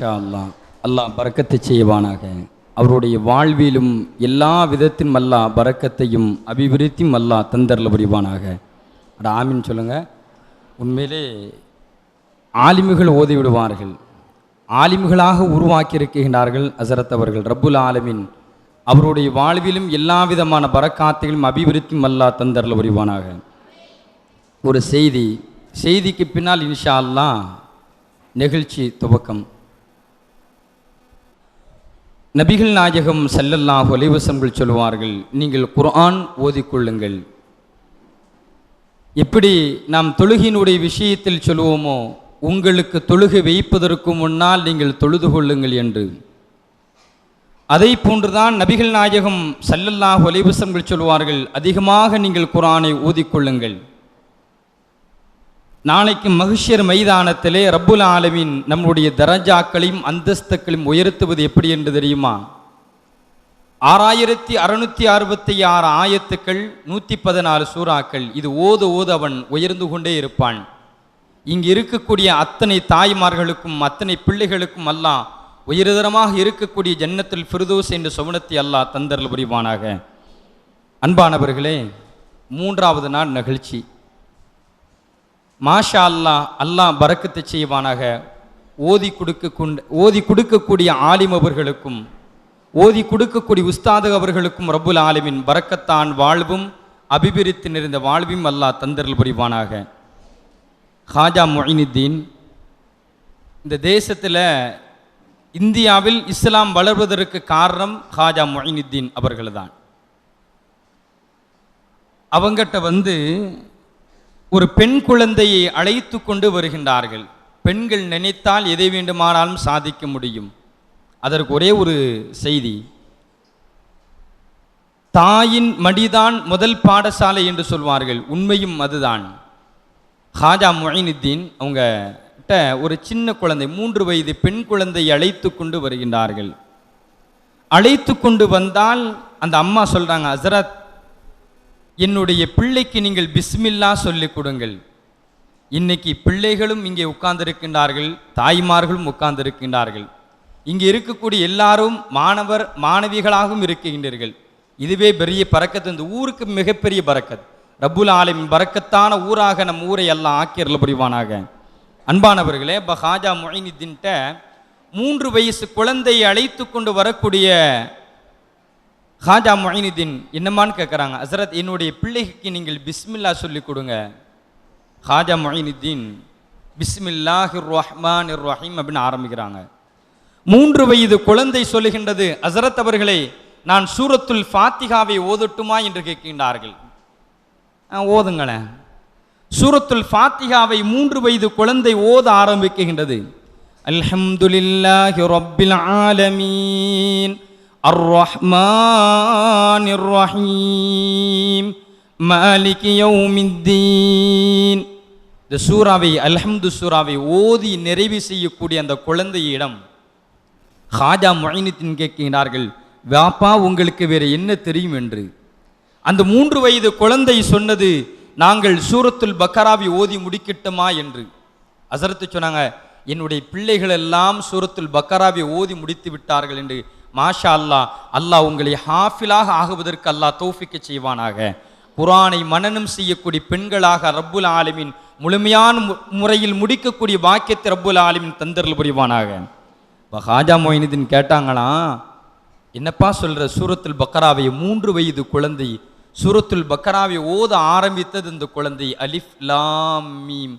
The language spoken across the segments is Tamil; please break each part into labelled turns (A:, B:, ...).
A: இன்ஷா அல்லாஹ் அல்லாஹ் பறக்கத்தை செய்வானாக. அவருடைய வாழ்விலும் எல்லா விதத்தின் அல்லா பறக்கத்தையும் அபிவிருத்தியும் அல்லாஹ் தந்தரில் புரிவானாக. அட ஆமின்னு சொல்லுங்க. உண்மையிலே ஆலிமுகள் ஓதி விடுவார்கள். ஆலிமுகளாக உருவாக்கியிருக்கின்றார்கள் அசரத் அவர்கள் ரப்புல் ஆலமின். அவருடைய வாழ்விலும் எல்லா விதமான பறக்காத்தையும் அபிவிருத்தியும் அல்லாஹ் தந்தரில் புரிவானாக. ஒரு செய்தி செய்திக்கு பின்னால் இன்ஷா அல்லாஹ் நிகழ்ச்சி துவக்கம். நபிகள் நாயகம் சல்லல்லாஹ் ஒலிவசங்கள் சொல்லுவார்கள் நீங்கள் குர்ஆன் ஓதிக்கொள்ளுங்கள். எப்படி நாம் தொழுகினுடைய விஷயத்தில் சொல்லுவோமோ உங்களுக்கு தொழுகை வைப்பதற்கு முன்னால் நீங்கள் தொழுது கொள்ளுங்கள் என்று. அதை போன்றுதான் நபிகள் நாயகம் சல்லல்லாஹ் ஒலிவசங்கள் சொல்லுவார்கள் அதிகமாக நீங்கள் குரானை ஓதிக்கொள்ளுங்கள். நாளைக்கு மகிஷர் மைதானத்திலே ரப்புல் ஆலமின் நம்முடைய தரஜாக்களையும் அந்தஸ்துக்களையும் உயர்த்துவது எப்படி என்று தெரியுமா? ஆறாயிரத்தி அறுநூத்தி அறுபத்தி ஆறு ஆயத்துக்கள் நூற்றி பதினாலு சூறாக்கள். இது ஓத ஓத அவன் உயர்ந்து கொண்டே இருப்பான். இங்கு இருக்கக்கூடிய அத்தனை தாய்மார்களுக்கும் அத்தனை பிள்ளைகளுக்கும் அல்லாஹ் உயர்தரமாக இருக்கக்கூடிய ஜன்னத்தில் ஃபிர்தோஸ் என்ற சுவனத்தை அல்லாஹ் தந்தரல் புரிவானாக. அன்பானவர்களே மூன்றாவது நாள் நிகழ்ச்சி. மாஷா அல்லாஹ் அல்லாஹ் பரக்கத்தை செய்வானாக. ஓதி கொடுக்க கொண்டு ஓதி கொடுக்கக்கூடிய ஆலிம் அவர்களுக்கும் ஓதி கொடுக்கக்கூடிய உஸ்தாது அவர்களுக்கும் ரபுல் ஆலிமின் பறக்கத்தான் வாழ்வும் அபிவிருத்தி நிறைந்த வாழ்வையும் அல்லாஹ் தந்தரல் புரிவானாக. ஹாஜா மொயினுத்தீன் இந்த தேசத்தில் இந்தியாவில் இஸ்லாம் வளர்வதற்கு காரணம் ஹாஜா மொயினுத்தீன் அவர்கள் தான் அவங்ககிட்ட வந்து ஒரு பெண் குழந்தையை அழைத்து கொண்டு வருகின்றார்கள். பெண்கள் நினைத்தால் எதை வேண்டுமானாலும் சாதிக்க முடியும். அதற்கு ஒரே ஒரு செய்தி. தாயின் மடிதான் முதல் பாடசாலை என்று சொல்வார்கள். உண்மையும் அதுதான். ஹாஜா மொயினுத்தீன் அவங்க கிட்ட ஒரு சின்ன குழந்தை மூன்று வயது பெண் குழந்தையை அழைத்து கொண்டு வருகின்றார்கள். அழைத்து கொண்டு வந்தால் அந்த அம்மா சொல்றாங்க ஹசரத் என்னுடைய பிள்ளைக்கு நீங்கள் பிஸ்மில்லா சொல்லிக் கொடுங்கள். இன்னைக்கு பிள்ளைகளும் இங்கே உட்கார்ந்திருக்கின்றார்கள் தாய்மார்களும் உட்கார்ந்திருக்கின்றார்கள். இங்கே இருக்கக்கூடிய எல்லாரும் மாணவர் மாணவிகளாகவும் இருக்கின்றீர்கள். இதுவே பெரிய பறக்கத்து. இந்த ஊருக்கு மிகப்பெரிய பறக்கத் ரப்புல் ஆலமின் பறக்கத்தான ஊராக நம் ஊரை எல்லாம் ஆக்கியர்ல புரிவானாக. அன்பானவர்களே இப்போ ஹாஜா மொயினுদ্দিன்ட்ட மூன்று வயசு குழந்தையை அழைத்து கொண்டு வரக்கூடிய ஹாஜா மொயினுதீன் என்னமான்னு கேட்குறாங்க ஹசரத் என்னுடைய பிள்ளைக்கு நீங்கள் பிஸ்மில்லா சொல்லிக் கொடுங்க. ஹாஜா மொயினுதீன் பிஸ்மில்லாஹி ரஹ்மான் ரஹீம் அப்படின்னு ஆரம்பிக்கிறாங்க. மூன்று வயது குழந்தை சொல்லுகின்றது ஹசரத் அவர்களை நான் சூரத்துல் ஃபாத்திகாவை ஓதட்டுமா? என்று கேட்கின்றார்கள். ஓதுங்களேன். சூரத்துல் ஃபாத்திகாவை மூன்று வயது குழந்தை ஓத ஆரம்பிக்கின்றது. அல்ஹம்துலில்லாஹி ரப்பில் ஆலமீன். அர் الرحيم ரஹீம் மாலிகி யௌமித்தீன். இந்த சூறாவை அல்ஹம்து சூறாவை ஓதி நிறைவு செய்யக்கூடிய அந்த குழந்தையிடம் ஹாஜா மொயினுத்தின் கேட்கிறார்கள் வாப்பா உங்களுக்கு வேறு என்ன தெரியும்? என்று. அந்த மூன்று வயது குழந்தை சொன்னது நாங்கள் சூரத்துல் பக்கராவை ஓதி முடிக்கட்டுமா? என்று. அசரத்து சொன்னாங்க என்னுடைய பிள்ளைகள் எல்லாம் சூரத்துல் பக்கராவை ஓதி முடித்து விட்டார்கள் என்று. மாஷா அல்லா அல்லாஹ் உங்களை ஹாஃபிலாக ஆகுவதற்கு அல்லாஹ் தோஃபிக்க செய்வானாக. குரானை மனனம் செய்யக்கூடிய பெண்களாக ரப்புல் ஆலமின் முழுமையான முறையில் முடிக்கக்கூடிய வாக்கியத்தை ரப்புல் ஆலமின் தந்தரில் புரிவானாக. இப்போ ஹாஜா மொயினுதீன் கேட்டாங்களா என்னப்பா சொல்கிற சூரத்துல் பக்கராவை மூன்று வயது குழந்தை சூரத்துல் பக்கராவை ஓத ஆரம்பித்தது இந்த குழந்தை. அலிஃப் லாமீம் மீம்.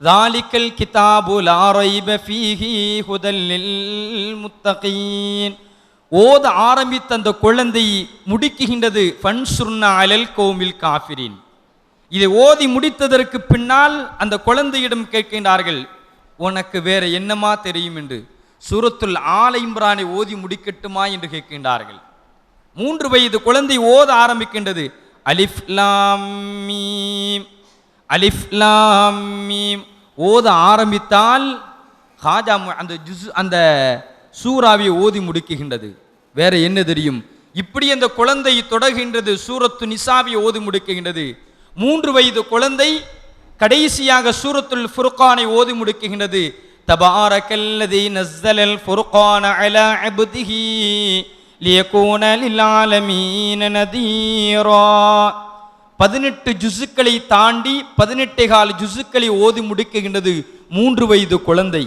A: தாலிக்கல் கிதாபு லாரைப ஃபீஹி ஹுதல் முத்தகீன் ஓத ஆரம்பித்த அந்த குழந்தை முடிக்குகின்றது ஃபன்சுர்னா அலல் கோமில் காஃபிரின். இதை ஓதி முடித்ததற்கு பின்னால் அந்த குழந்தையிடம் கேட்கின்றார்கள் உனக்கு வேற என்னமா தெரியும்? என்று. சூரத்துல் ஆல இம்ரானை ஓதி முடிக்கட்டுமா என்று கேட்கின்றார்கள். மூன்று வயது குழந்தை ஓத ஆரம்பிக்கின்றது அலிஃப் லாமீம் மீம் அலிஃப் லாமீம் ஓத ஆரம்பித்தால் ஹாஜா அந்த ஜுஸ் அந்த சூறாவை ஓதி முடிக்குகின்றது. வேற என்ன தெரியும்? இப்படி அந்த குழந்தை தொடர்கின்றது சூரத்து நிசாவை ஓதி முடிக்குகின்றது. மூன்று வயது குழந்தை கடைசியாக சூரத்துல் ஃபுர்கானை ஓதி முடிக்குகின்றது. தபாரக்கல்லதி நஸ்ஸலல் ஃபுர்கான அலா அபுதிஹி லியகூன லில்ஆலமீன நதீரா. பதினெட்டு ஜுசுக்களை தாண்டி பதினெட்டே கால ஜுசுக்களை ஓதி முடிக்குகின்றது மூன்று வயது குழந்தை.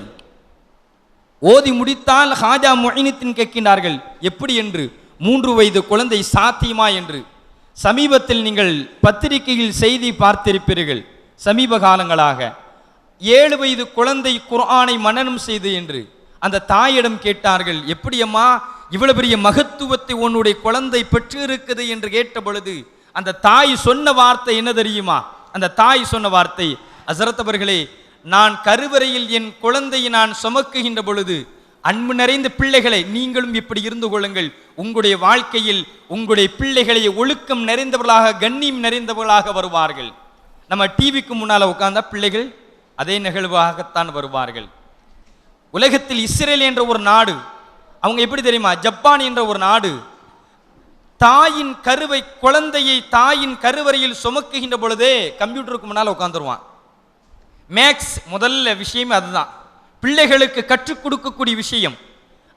A: ஓதி முடித்தால் ஹாஜா மொஹினித்தின் கேட்கின்றார்கள். எப்படி என்று? மூன்று வயது குழந்தை சாத்தியமா என்று. சமீபத்தில் நீங்கள் பத்திரிகையில் செய்தி பார்த்திருப்பீர்கள் சமீப காலங்களாக. ஏழு வயது குழந்தை குர்ஆனை மனனம் செய்து என்று. அந்த தாயிடம் கேட்டார்கள் எப்படி அம்மா இவ்வளவு பெரிய மகத்துவத்தை உன்னுடைய குழந்தை பெற்று இருக்குது என்று கேட்ட பொழுது அந்த தாய் சொன்ன வார்த்தை என்ன தெரியுமா? அந்த தாய் சொன்ன வார்த்தை அசரத்தவர்களே நான் கருவறையில் என் குழந்தையை நான் சுமக்குகின்ற பொழுது அன்பு நிறைந்த பிள்ளைகளை நீங்களும் இப்படி இருந்து கொள்ளுங்கள். உங்களுடைய வாழ்க்கையில் உங்களுடைய பிள்ளைகளை ஒழுக்கம் நிறைந்தவர்களாக கண்ணியம் நிறைந்தவர்களாக வருவார்கள். நம்ம டிவிக்கு முன்னால உட்கார்ந்தா பிள்ளைகள் அதே நிகழ்வாகத்தான் வருவார்கள். உலகத்தில் இஸ்ரேல் என்ற ஒரு நாடு அவங்க எப்படி தெரியுமா? ஜப்பான் என்ற ஒரு நாடு தாயின் கருவை குழந்தையை தாயின் கருவறையில் சுமக்குகின்ற பொழுதே கம்ப்யூட்டருக்கு முன்னால் உட்காந்துருவான் மேக்ஸ் முதல்ல விஷயமே அதுதான். பிள்ளைகளுக்கு கற்றுக் கொடுக்கக்கூடிய விஷயம்.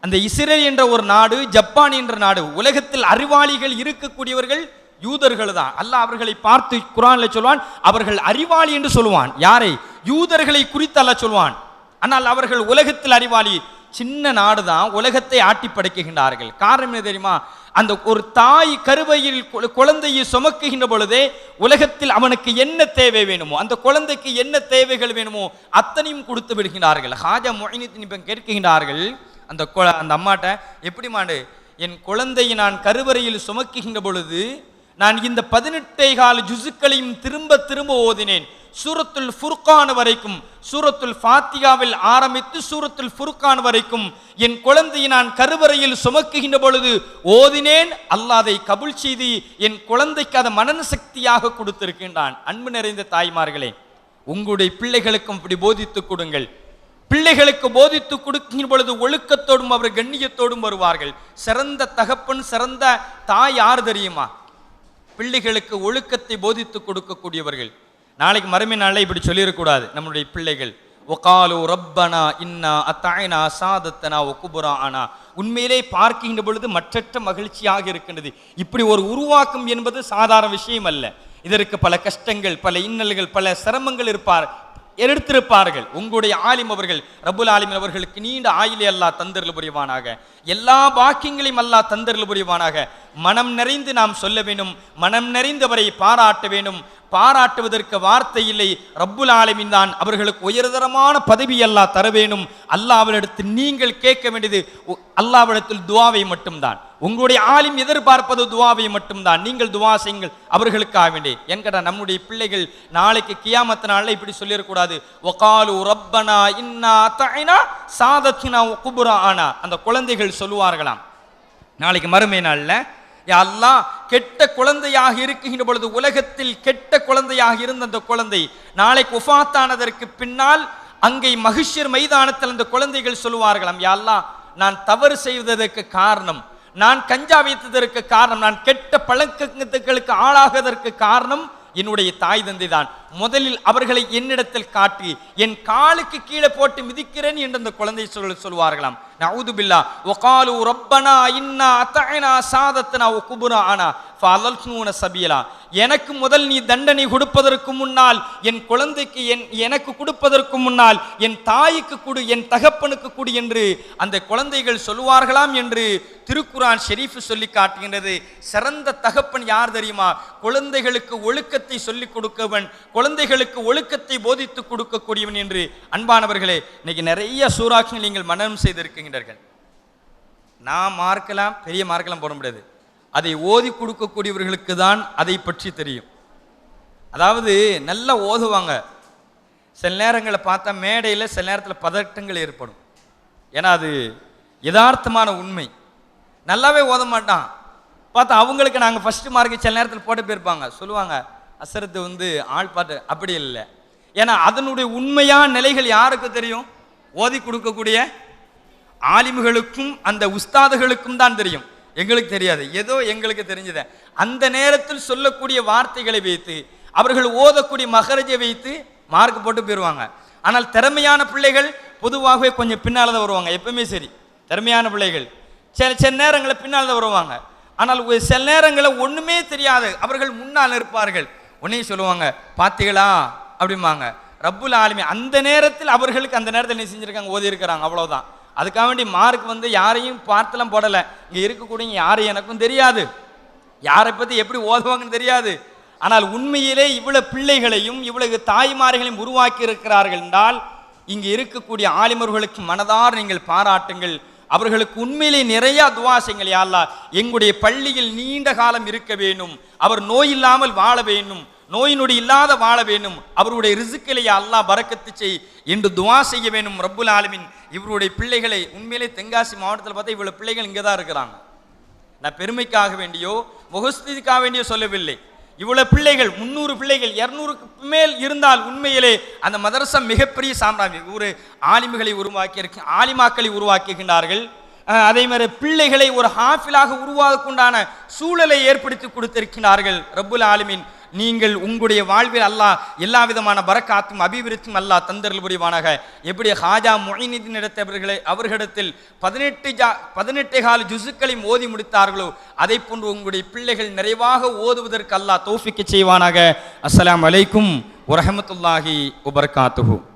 A: அந்த இஸ்ரேல் என்ற ஒரு நாடு ஜப்பான் என்ற நாடு உலகத்தில் அறிவாளிகள் இருக்கக்கூடியவர்கள் யூதர்கள் தான். அல்ல அவர்களை பார்த்து குரான்ல சொல்வான் அவர்கள் அறிவாளி என்று சொல்லுவான் யாரை? யூதர்களை குறித்து அல்ல சொல்வான். ஆனால் அவர்கள் உலகத்தில் அறிவாளி. சின்ன நாடு தான் உலகத்தை ஆட்டி படைக்குகின்றார்கள் காரணம் என்ன தெரியுமா? அந்த ஒரு தாய் கருவையில் கு- குழந்தையை சுமக்குகின்ற பொழுதே உலகத்தில் அவனுக்கு என்ன தேவை வேணுமோ அந்த குழந்தைக்கு என்ன தேவைகள் வேணுமோ அத்தனையும் கொடுத்து விடுகிறார்கள். ஹாஜா மொழினித்தின் இப்ப கேட்கின்றார்கள் அந்த குழ- அந்த அம்மாட்ட எப்படிமாண்டு என் குழந்தையை நான் கருவறையில் சுமக்குகின்ற பொழுது நான் இந்த பதினெட்டை கால ஜுசுக்களையும் திரும்ப திரும்ப ஓதினேன். சூரத்துல் ஃபுர்கான் வரைக்கும் சூரத்துல் ஃபாத்திகாவில் ஆரம்பித்து சூரத்துல் ஃபுர்கான் வரைக்கும் என் குழந்தையை நான் கருவறையில் சுமக்குகின்ற பொழுது ஓதினேன். அல்லாதை அதை கபுல் செய்து என் குழந்தைக்கு அதை மனன சக்தியாக கொடுத்திருக்கின்றான். அன்பு நிறைந்த தாய்மார்களே உங்களுடைய பிள்ளைகளுக்கும் இப்படி போதித்துக் கொடுங்கள். பிள்ளைகளுக்கு போதித்து கொடுக்கின்ற பொழுது ஒழுக்கத்தோடும் அவர் கண்ணியத்தோடும் வருவார்கள். சிறந்த தகப்பன் சிறந்த தாய் யார் தெரியுமா? பிள்ளைகளுக்கு ஒழுக்கத்தை போதித்து கொடுக்கக்கூடியவர்கள். நாளைக்கு மறுமை நாளில் இப்படி சொல்லிடக்கூடாது நம்முடைய பிள்ளைகள். ஒகாலு ரப்பனா இன்னா அத்தாயனா சாதத்தனா ஒக்குபுரா ஆனா உண்மையிலே பார்க்கின்ற பொழுது மற்றற்ற மகிழ்ச்சியாக இருக்கின்றது. இப்படி ஒரு உருவாக்கம் என்பது சாதாரண விஷயம் அல்ல. இதற்கு பல கஷ்டங்கள் பல இன்னல்கள் பல சிரமங்கள் இருப்பார். எடுத்திருப்பார்கள். உங்களுடைய ஆலிம் அவர்கள் ரபுல் ஆலிம் அவர்களுக்கு நீண்ட ஆயிலை அல்லாஹ் தந்தரில் புரிவானாக. எல்லா பாக்கியங்களையும் அல்லாஹ் தந்தரில் புரிவானாக. மனம் நிறைந்து நாம் சொல்ல வேண்டும். மனம் நிறைந்தவரை பாராட்ட வேண்டும். பாராட்டுவதற்கு வார்த்தை இல்லை. ரப்புல் ஆலமின் தான் அவர்களுக்கு உயர்தரமான பதவி அல்லா தர வேணும் அல்லாவிடத்தில் நீங்கள் கேட்க வேண்டியது உ- அல்லாவிடத்தில் துவாவை மட்டும்தான். உங்களுடைய ஆலிம் எதிர்பார்ப்பது துவாவை மட்டும்தான். நீங்கள் துவா செய்யுங்கள் அவர்களுக்காக வேண்டி. என்கிட்ட நம்முடைய பிள்ளைகள் நாளைக்கு கியாமத்த நாளில் இப்படி சொல்லிடக்கூடாது ஒகாலு ரப்பனா இன்னா தாய்னா சாதத்தினா குபுரா ஆனா. அந்த குழந்தைகள் சொல்லுவார்களாம். நாளைக்கு மறுமை நாள்ல யா கெட்ட குழந்தையாக இருக்குகின்ற பொழுது உலகத்தில் கெட்ட குழந்தையாக இருந்த அந்த குழந்தை நாளைக்கு உஃபாத்தானதற்கு பின்னால் அங்கே மகிஷர் மைதானத்தில் அந்த குழந்தைகள் சொல்லுவார்களாம் யாழ்லா நான் தவறு செய்வதற்கு காரணம் நான் கஞ்சா வைத்ததற்கு காரணம் நான் கெட்ட பழக்கங்களுக்கு ஆளாகதற்கு காரணம் என்னுடைய தாய் தந்தை தான் முதலில் அவர்களை என்னிடத்தில் காட்டி என் காலுக்கு கீழே போட்டு மிதிக்கிறேன் என்று அந்த குழந்தை சொல் சொல்வார்களாம் நவுது பில்லா. ஒகாலு ரப்பனா இன்னா அத்தனா சாதத்தனா ஒக்குபுனா ஆனா ஃபலல்னூன சபியலா எனக்கு முதல் நீ தண்டனை கொடுப்பதற்கு முன்னால் என் குழந்தைக்கு என் எனக்கு கொடுப்பதற்கு முன்னால் என் தாய்க்கு கொடு என் தகப்பனுக்கு கொடு என்று அந்த குழந்தைகள் சொல்லுவார்களாம் என்று திருக்குரான் ஷெரீஃப் சொல்லி காட்டுகின்றது. சிறந்த தகப்பன் யார் தெரியுமா? குழந்தைகளுக்கு ஒழுக்கத்தை சொல்லிக் கொடுக்கவன் குழந்தைகளுக்கு ஒழுக்கத்தை போதித்து கொடுக்கக்கூடியவன் என்று. அன்பானவர்களே இன்னைக்கு நிறைய சூறாக்கள் நீங்கள் மனனம் செய்திருக்கின்றீர்கள் நான் மார்க்கெல்லாம் பெரிய மார்க்கெல்லாம் போட முடியாது. அதை ஓதி கொடுக்கக்கூடியவர்களுக்கு தான் அதை பற்றி தெரியும். அதாவது நல்லா ஓதுவாங்க. சில நேரங்களை பார்த்தா மேடையில் சில நேரத்தில் பதட்டங்கள் ஏற்படும். ஏன்னா அது யதார்த்தமான உண்மை. நல்லாவே ஓத மாட்டான். பார்த்தா அவங்களுக்கு நாங்கள் ஃபஸ்ட்டு மார்க்கு சில நேரத்தில் போட்டு போயிருப்பாங்க. சொல்லுவாங்க அசரத்து வந்து ஆள் பாட்டு அப்படி இல்லை. ஏன்னா அதனுடைய உண்மையான நிலைகள் யாருக்கு தெரியும்? ஓதி கொடுக்கக்கூடிய ஆலிம்களுக்கும் அந்த உஸ்தாதுகளுக்கும் தான் தெரியும். எங்களுக்கு தெரியாது. ஏதோ எங்களுக்கு தெரிஞ்சதை. அந்த நேரத்தில் சொல்லக்கூடிய வார்த்தைகளை வைத்து அவர்கள் ஓதக்கூடிய மகரஜை வைத்து மார்க் போட்டு போயிடுவாங்க ஆனால் திறமையான பிள்ளைகள் பொதுவாகவே கொஞ்சம் பின்னால் தான் வருவாங்க. எப்பவுமே சரி. திறமையான பிள்ளைகள். சில சில நேரங்களில் பின்னால் தான் வருவாங்க. ஆனால் ஒரு சில நேரங்களில் ஒன்றுமே தெரியாது. அவர்கள் முன்னால் இருப்பார்கள் உன்னையும் சொல்லுவாங்க பார்த்தீங்களா அப்படிம்பாங்க. ரப்புல் ஆலுமி அந்த நேரத்தில் அவர்களுக்கு அந்த நேரத்தில் என்ன செஞ்சுருக்காங்க? ஓதி இருக்கிறாங்க அவ்வளோதான் அதுக்காக வேண்டி மார்க் வந்து யாரையும் பார்த்தெல்லாம் போடலை. இங்கே இருக்கக்கூடிய யாரும் எனக்கும் தெரியாது. யாரை பற்றி எப்படி ஓதுவாங்கன்னு தெரியாது. ஆனால் உண்மையிலே இவ்வளவு பிள்ளைகளையும் இவ்வளவு தாய்மார்களையும் உருவாக்கி இருக்கிறார்கள் என்றால் இங்கு இருக்கக்கூடிய ஆலிமர்களுக்கு மனதார் நீங்கள் பாராட்டுங்கள். அவர்களுக்கு உண்மையிலே நிறைய துவா செய்யுங்கள் யா எங்களுடைய பள்ளியில் நீண்ட காலம் இருக்க வேண்டும். அவர் நோய் இல்லாமல் வாழ வேண்டும். நோய் நொடி இல்லாத வாழ வேண்டும். அவருடைய ரிசுக்கிலே அல்லா அல்லாஹ் பறக்கத்து செய் என்று துவா செய்ய வேண்டும் ரப்புல் ஆலமின். இவருடைய பிள்ளைகளை உண்மையிலே தென்காசி மாவட்டத்தில் பார்த்தா இவ்வளவு பிள்ளைகள் இங்கே தான் இருக்கிறாங்க. நான் பெருமைக்காக வேண்டியோ முகஸ்திதிக்காக வேண்டியோ சொல்லவில்லை. இவ்வளோ பிள்ளைகள் முந்நூறு பிள்ளைகள் இரநூறுக்கு மேல் இருந்தால் உண்மையிலே அந்த மதரசம் மிகப்பெரிய சாம்ராஜ்யம். ஒரு ஆலிமிகளை உருவாக்கி இருக்க ஆலிமாக்களை உருவாக்குகின்றார்கள். அதே மாதிரி பிள்ளைகளை ஒரு ஹாஃபிலாக உருவாக்குண்டான சூழலை ஏற்படுத்தி கொடுத்திருக்கிறார்கள் ரப்புல் ஆலிமின். நீங்கள் உங்களுடைய வாழ்வில் அல்லாஹ் எல்லா விதமான பரக்காத்தும் அபிவிருத்தும் அல்லாஹ் தந்தர்கள் புரிவானாக. எப்படி ஹாஜா மொழிநிதி நடத்தவர்களை அவர்களிடத்தில் பதினெட்டு ஜா பதினெட்டே கால ஜுசுக்களையும் ஓதி முடித்தார்களோ அதை போன்று உங்களுடைய பிள்ளைகள் நிறைவாக ஓதுவதற்கு அல்லாஹ் தோஃபிக்க செய்வானாக. அஸ்லாம் அலைக்கும் வரமத்துல்லாஹி வபரகாத்துஹு.